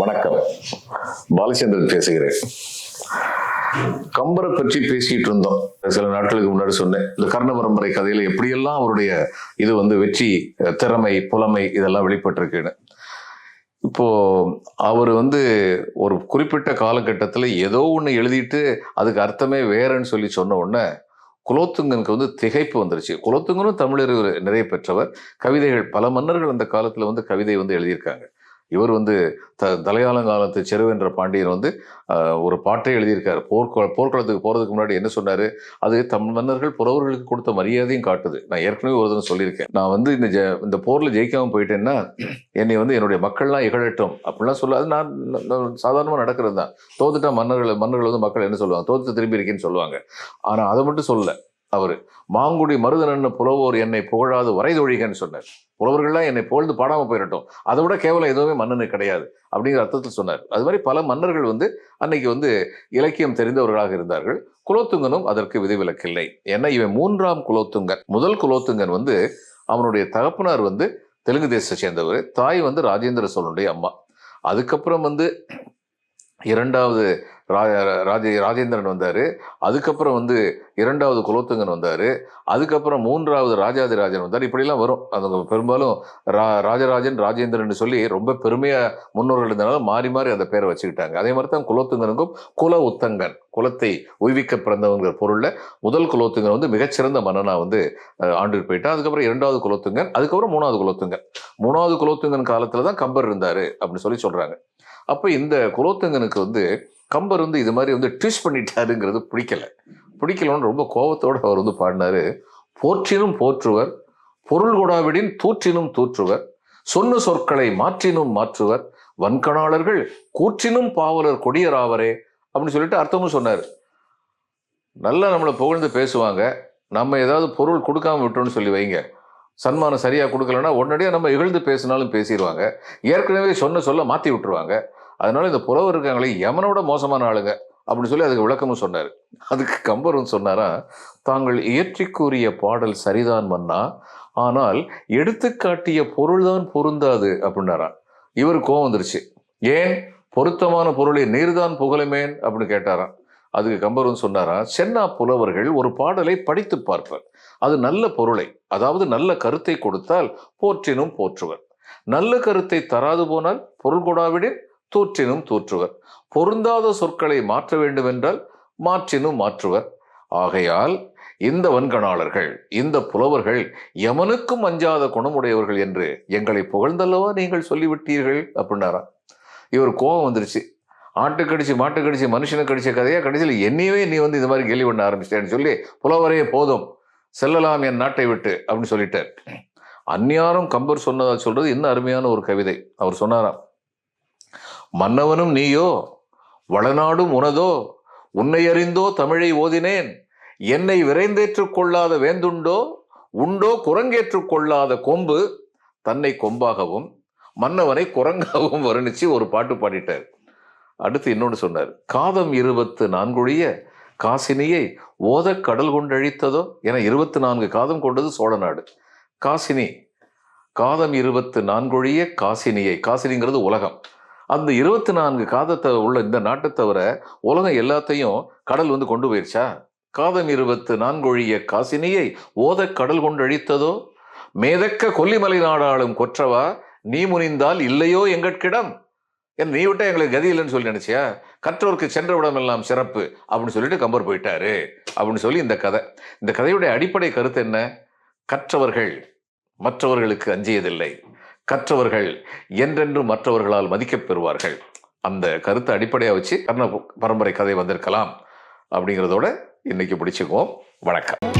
வணக்கம். பாலச்சந்திரன் பேசுகிறேன். கம்பரை பற்றி பேசிட்டு இருந்தோம். சில நாட்களுக்கு முன்னாடி சொன்னேன். இந்த கர்ண பரம்பரை கதையில எப்படியெல்லாம் அவருடைய இது வந்து வெற்றி திறமை புலமை இதெல்லாம் வெளிப்பட்டிருக்குன்னு. இப்போ அவர் வந்து ஒரு குறிப்பிட்ட காலகட்டத்தில் ஏதோ ஒன்று எழுதிட்டு அதுக்கு அர்த்தமே வேறன்னு சொல்லி சொன்ன உடனே குலோத்துங்கனுக்கு வந்து திகைப்பு வந்துருச்சு. குலோத்துங்கனும் தமிழர் நிறைய பெற்றவர். கவிதைகள் பல மன்னர்கள் அந்த காலத்தில் வந்து கவிதை வந்து எழுதியிருக்காங்க. இவர் வந்து த தலையாலங்காலத்து செருவென்ற பாண்டியர் வந்து ஒரு பாட்டை எழுதியிருக்கார். போர்க்க போர்க்களத்துக்கு போகிறதுக்கு முன்னாடி என்ன சொன்னார்? அது தமிழ் மன்னர்கள் புறவர்களுக்கு கொடுத்த மரியாதையும் காட்டுது. நான் ஏற்கனவே ஒரு தடவை சொல்லியிருக்கேன். நான் வந்து இந்த ஜெ இந்த போரில் ஜெயிக்காமல் போயிட்டேன்னா என்னை வந்து என்னுடைய மக்கள்லாம் இகழட்டும். அப்படிலாம் சொல்ல அது நான் சாதாரணமாக நடக்கிறது தான். தோத்துட்டா மன்னர்கள் மன்னர்கள் வந்து மக்கள் என்ன சொல்லுவாங்க? தோத்து திரும்பி இருக்கேன்னு சொல்லுவாங்க. ஆனால் அதை மட்டும் சொல்லலை. அவர். மாங்குடி மருதனன்னு புலவோர் என்னை புகழாது வரைதொழிகன்னு சொன்னார். புலவர்கள்லாம் என்னை புகழ்ந்து பாடாமல் போயிடட்டும் அதை விட கேவலம் எதுவுமே மன்னனு கிடையாது அப்படிங்கிற அர்த்தத்தில் சொன்னார். அது மாதிரி பல மன்னர்கள் வந்து அன்னைக்கு வந்து இலக்கியம் தெரிந்தவர்களாக இருந்தார்கள். குலோத்துங்கனும் அதற்கு விதிவிலக்கில்லை. ஏன்னா இவன் மூன்றாம் குலோத்துங்கன். முதல் குலோத்துங்கன் வந்து அவனுடைய தகப்பனார் வந்து தெலுங்கு தேசத்தை சேர்ந்தவர். தாய் வந்து ராஜேந்திர சோழனுடைய அம்மா. அதுக்கப்புறம் வந்து இரண்டாவது ராஜ ராஜேந்திரன் வந்தார். அதுக்கப்புறம் வந்து இரண்டாவது குலோத்துங்கன் வந்தார். அதுக்கப்புறம் மூன்றாவது ராஜாதிராஜன் வந்தார். இப்படிலாம் வரும். அது பெரும்பாலும் ரா ராஜராஜன் ராஜேந்திரன் சொல்லி ரொம்ப பெருமையாக முன்னோர்கள் இருந்தனால மாறி மாறி அந்த பேரை வச்சுக்கிட்டாங்க. அதே மாதிரி தான் குலோத்துங்கனுக்கும் குல உத்தங்கன் குலத்தை உய்விக்க பிறந்தவங்கிற பொருளில் முதல் குலோத்துங்கன் வந்து மிகச்சிறந்த மன்னனா வந்து ஆண்டு போயிட்டான். அதுக்கப்புறம் இரண்டாவது குலோத்துங்கன் அதுக்கப்புறம் மூணாவது குலோத்துங்கன். மூணாவது குலோத்துங்கன் காலத்தில் தான் கம்பர் இருந்தார் அப்படின்னு சொல்லி சொல்கிறாங்க அப்போ இந்த குலோத்துங்கனுக்கு வந்து கம்பர் வந்து இது மாதிரி வந்து ட்விஸ்ட் பண்ணிட்டாருங்கிறது பிடிக்கல. பிடிக்கலன்னு ரொம்ப கோபத்தோடு அவர் வந்து பாடினாரு. போற்றினும் போற்றுவர் பொருள் கொடாவிடின் தூற்றினும் தூற்றுவர் சொன்ன சொற்களை மாற்றினும் மாற்றுவர் வன்கணாளர்கள் கூற்றினும் பாவலர் கொடியராவரே அப்படின்னு சொல்லிட்டு அர்த்தமும் சொன்னார். நல்லா நம்மளை புகழ்ந்து பேசுவாங்க. நம்ம ஏதாவது பொருள் கொடுக்காம விட்டோம்னு சொல்லி வைங்க. சன்மானம் சரியாக கொடுக்கலன்னா உடனடியாக நம்ம இகழ்ந்து பேசினாலும் பேசிடுவாங்க. ஏற்கனவே சொன்ன சொல்ல மாற்றி விட்டுருவாங்க. அதனால இந்த புலவர் இருக்காங்களே யமனோட மோசமான ஆளுங்க அப்படின்னு சொல்லி அதுக்கு விளக்கமும் சொன்னார். அதுக்கு கம்பரும் சொன்னாரா தாங்கள் இயற்றி கூறிய பாடல் சரிதான் மன்னா ஆனால் எடுத்துக்காட்டிய பொருள்தான் பொருந்தாது அப்படின்னாரா. இவர் கோவம் வந்துருச்சு. ஏன்? பொருத்தமான பொருளை நீர்தான் புகழுமேன் அப்படின்னு கேட்டாராம் அதுக்கு கம்பரும் சொன்னாரா சென்னா புலவர்கள் ஒரு பாடலை படித்து பார்ப்பர். அது நல்ல பொருளை அதாவது நல்ல கருத்தை கொடுத்தால் போற்றினும் போற்றுவர். நல்ல கருத்தை தராது போனால் பொருள் கொடாவிடின் தூற்றினும் தூற்றுவர். பொருந்தாத சொற்களை மாற்ற வேண்டுமென்றால் மாற்றினும் மாற்றுவர். ஆகையால் இந்த வன்கணாளர்கள் இந்த புலவர்கள் எமனுக்கும் அஞ்சாத குணமுடையவர்கள் என்று எங்களை புகழ்ந்தல்லவா நீங்கள் சொல்லிவிட்டீர்கள் அப்படின்னாராம் இவர் கோபம் வந்துருச்சு. ஆட்டு கடிச்சு மாட்டு கடிச்சு மனுஷனை கடிச்ச கதையாக கடைசியில் என்னையவே நீ வந்து இந்த மாதிரி கேள்வி பண்ண ஆரம்பிச்சிட்டேன்னு சொல்லி புலவரே போதும். செல்லலாம் என் நாட்டை விட்டு அப்படின்னு சொல்லிட்டார். அந்நியாரும் கம்பர் சொன்னதாக சொல்றது இன்னும் அருமையான ஒரு கவிதை அவர் சொன்னாராம். மன்னவனும் நீயோ வளநாடும் உனதோ உன்னை அறிந்தோ தமிழை ஓதினேன். என்னை விரைந்தேற்றுக் கொள்ளாத வேந்துண்டோ உண்டோ குரங்கேற்றுக் கொள்ளாத கொம்பு. தன்னை கொம்பாகவும் மன்னவனை குரங்காகவும் வர்ணிச்சு ஒரு பாட்டு பாடிட்டார். அடுத்து இன்னொன்று சொன்னார். காதம் இருபத்து நான்குழிய காசினியை ஓதக் கடல் கொண்டழித்ததோ? என இருபத்தி நான்கு காதம் கொண்டது சோழ நாடு. காசினி காதம் இருபத்து நான்குழிய காசினியை. காசினிங்கிறது உலகம். அந்த இருபத்தி நான்கு காதத்தை உள்ள இந்த நாட்டை தவிர உலகம் எல்லாத்தையும் கடல் வந்து கொண்டு போயிருச்சா? காதம் இருபத்து நான்கொழிய காசினியை ஓதக் கடல் கொண்டழித்ததோ மேதக்க கொல்லிமலை நாடாளும் கொற்றவா? நீ முனிந்தால் இல்லையோ எங்கட்கிடம்? என் நீ விட்டா எங்களுக்கு கதி இல்லைன்னு சொல்லி நினைச்சியா? கற்றோருக்கு சென்ற இடமெல்லாம் எல்லாம் சிறப்பு அப்படின்னு சொல்லிட்டு கம்பர் போயிட்டாரு அப்படின்னு சொல்லி இந்த கதை. இந்த கதையுடைய அடிப்படை கருத்து என்ன? கற்றவர்கள் மற்றவர்களுக்கு அஞ்சியதில்லை. கற்றவர்கள் என்றென்றும் மற்றவர்களால் மதிக்கப் பெறுவார்கள். அந்த கருத்தை அடிப்படையாக வச்சு கர்ண பரம்பரை கதை வந்திருக்கலாம் அப்படிங்கிறதோட இன்னைக்கு பிடிச்சிக்குவோம் வணக்கம்.